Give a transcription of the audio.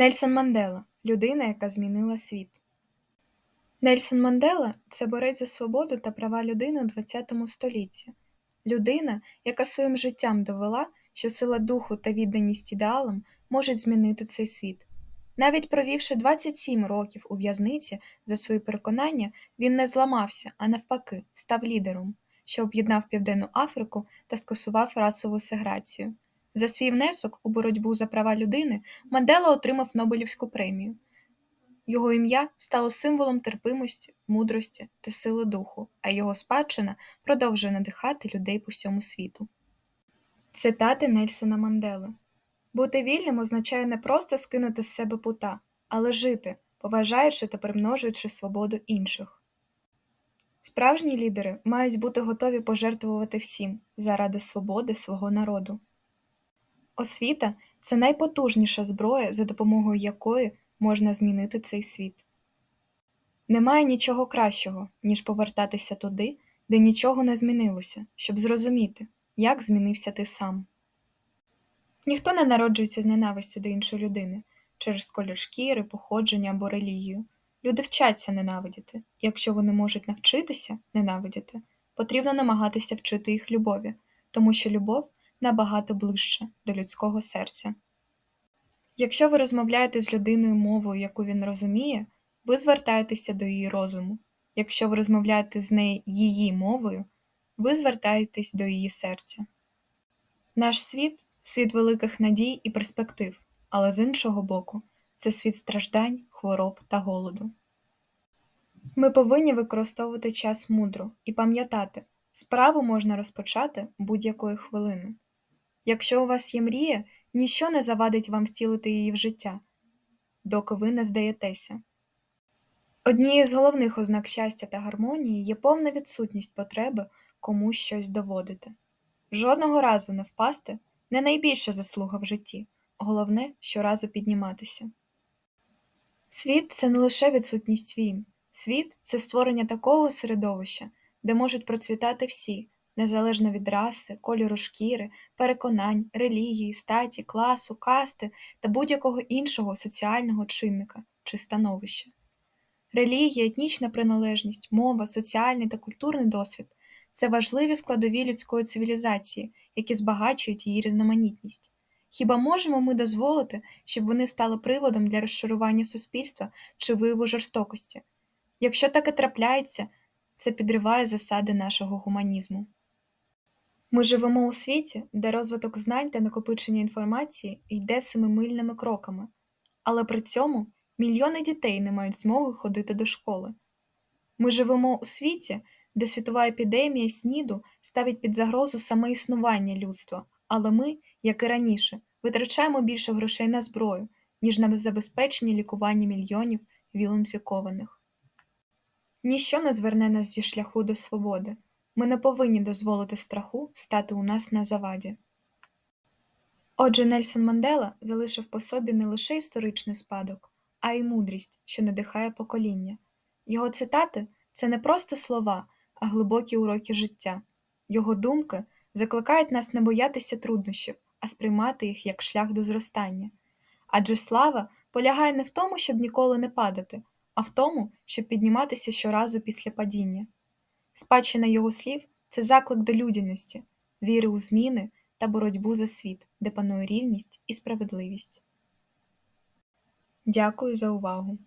Нельсон Мандела людина, яка змінила світ. Нельсон Мандела це борець за свободу та права людини у ХХ столітті. Людина, яка своїм життям довела, що сила духу та відданість ідеалам можуть змінити цей світ. Навіть провівши 27 років у в'язниці за свої переконання, він не зламався, а навпаки, став лідером, що об'єднав Південну Африку та скасував расову сеграцію. За свій внесок у боротьбу за права людини Мандела отримав Нобелівську премію. Його ім'я стало символом терпимості, мудрості та сили духу, а його спадщина продовжує надихати людей по всьому світу. Цитати Нельсона Мандели Бути вільним означає не просто скинути з себе пута, але жити, поважаючи та примножуючи свободу інших. Справжні лідери мають бути готові пожертвувати всім заради свободи свого народу. Освіта це найпотужніша зброя, за допомогою якої можна змінити цей світ. Немає нічого кращого, ніж повертатися туди, де нічого не змінилося, щоб зрозуміти, як змінився ти сам. Ніхто не народжується з ненавистю до іншої людини через колір шкіри, походження або релігію. Люди вчаться ненавидіти, якщо вони можуть навчитися ненавидіти, потрібно намагатися вчити їх любові, тому що любов набагато ближче до людського серця. Якщо ви розмовляєте з людиною мовою, яку він розуміє, ви звертаєтеся до її розуму. Якщо ви розмовляєте з нею її мовою, ви звертаєтесь до її серця. Наш світ світ великих надій і перспектив, але з іншого боку, це світ страждань, хвороб та голоду. Ми повинні використовувати час мудро і пам'ятати, справу можна розпочати будь-якої хвилини. Якщо у вас є мрія, ніщо не завадить вам втілити її в життя, доки ви не здаєтеся. Однією з головних ознак щастя та гармонії є повна відсутність потреби комусь щось доводити. Жодного разу не впасти не найбільша заслуга в житті, головне щоразу підніматися. Світ це не лише відсутність війн, світ це створення такого середовища, де можуть процвітати всі, незалежно від раси, кольору шкіри, переконань, релігії, статі, класу, касти та будь-якого іншого соціального чинника чи становища. Релігія, етнічна приналежність, мова, соціальний та культурний досвід це важливі складові людської цивілізації, які збагачують її різноманітність. Хіба можемо ми дозволити, щоб вони стали приводом для розшарування суспільства чи вияву жорстокості? Якщо таке трапляється, це підриває засади нашого гуманізму. Ми живемо у світі, де розвиток знань та накопичення інформації йде семимильними кроками, але при цьому мільйони дітей не мають змоги ходити до школи. Ми живемо у світі, де світова епідемія СНІДу ставить під загрозу саме існування людства, але ми, як і раніше, витрачаємо більше грошей на зброю, ніж на забезпечення лікування мільйонів віл-інфікованих. Ніщо не зверне нас зі шляху до свободи. Ми не повинні дозволити страху стати у нас на заваді. Отже, Нельсон Мандела залишив по собі не лише історичний спадок, а й мудрість, що надихає покоління. Його цитати це не просто слова, а глибокі уроки життя. Його думки закликають нас не боятися труднощів, а сприймати їх як шлях до зростання. Адже слава полягає не в тому, щоб ніколи не падати, а в тому, щоб підніматися щоразу після падіння. Спадщина його слів це заклик до людяності, віри у зміни та боротьбу за світ, де панує рівність і справедливість. Дякую за увагу!